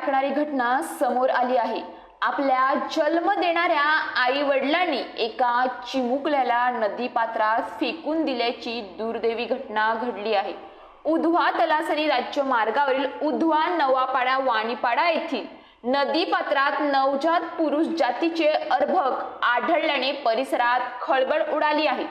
टाकणारी घटना समोर आली आहे. आपल्या जन्म देणाऱ्या आई वडिलांनी एका चिमुकल्याला नदी पात्रात फेकून दिल्याची दुर्दैवी घटना घडली आहे. उधवा तलासरी राज्य मार्गावरील उधवा नवापाडा वाणीपाडा येथील नदी पात्रात नवजात पुरुष जातीचे अर्भक आढळल्याने परिसरात खळबळ उडाली आहे.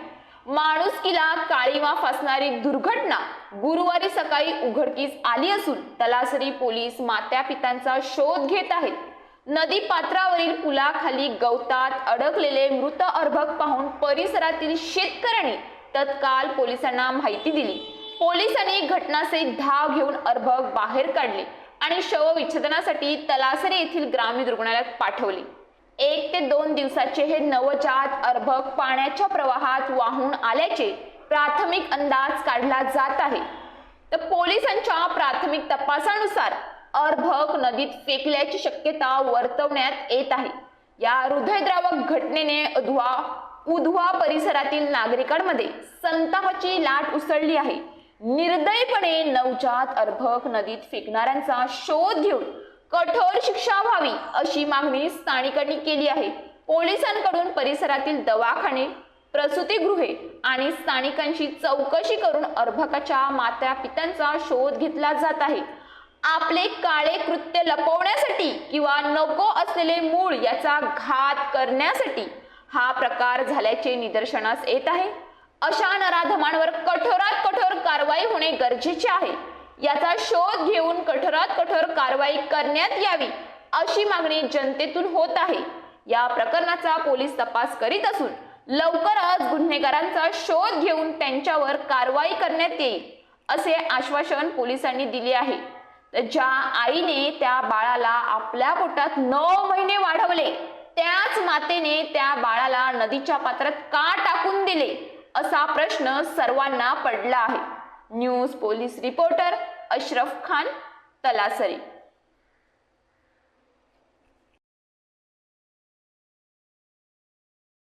माणुसकीला काळीमा फासणारी दुर्घटना गुरुवारी सकाळी उघडकीस आली असून तलासरी पोलीस मात्या पितांचा शोध घेत आहेत. नदी पात्रावरील पुलाखाली गवतात अडकलेले मृत अर्भक पाहून परिसरातील शेतकऱ्यांनी तत्काळ पोलिसांना माहिती दिली. पोलिसांनी घटनास्थळी धाव घेऊन अर्भक बाहेर काढले आणि शवविच्छेदनासाठी तलासरी येथील ग्रामीण रुग्णालयात पाठवले. एक ते दोन दिवसाचे हे नवजात अर्भक पाण्याच्या प्रवाहात वाहून आल्याचे प्राथमिक अंदाज काढला जात आहे. तर पोलिसांच्या प्राथमिक तपासानुसार अर्भक नदीत फेकल्याची शक्यता वर्तवण्यात येत आहे. या हृदयद्रावक घटनेने उधवा उधवा परिसरातील नागरिकांमध्ये संतापाची लाट उसळली आहे. निर्दयपणे नवजात अर्भक नदीत फेकणाऱ्यांचा शोध घेऊन कठोर शिक्षा व्हावी अशी मागणी स्थानिकांनी केली आहे. पोलिसांकडून परिसरातील दवाखाने प्रसूतीगृहे आणि स्थानिकांशी चौकशी करून अर्भकाच्या मात्या पित्यांचा शोध घेतला जात आहे. आपले काळे कृत्य लपवण्यासाठी किंवा नको असलेले मूळ याचा घात करण्यासाठी हा प्रकार झाल्याचे निदर्शनास येत आहे. अशा नराधमांवर कठोरात कठोर कारवाई होणे गरजेचे आहे. याचा शोध घेऊन कठोरात कठोर कारवाई करण्यात यावी अशी मागणी जनतेतून होत आहे. या प्रकरणाचा पोलीस तपास करीत असून लवकरच गुन्हेगारांचा शोध घेऊन त्यांच्यावर कारवाई करण्यात येईल असे आश्वासन पोलिसांनी दिले आहे. तर ज्या आईने त्या बाळाला आपल्या पोटात नऊ महिने वाढवले त्याच मातेने त्या बाळाला नदीच्या पात्रात का टाकून दिले असा प्रश्न सर्वांना पडला आहे. News police reporter Ashraf Khan Talasari.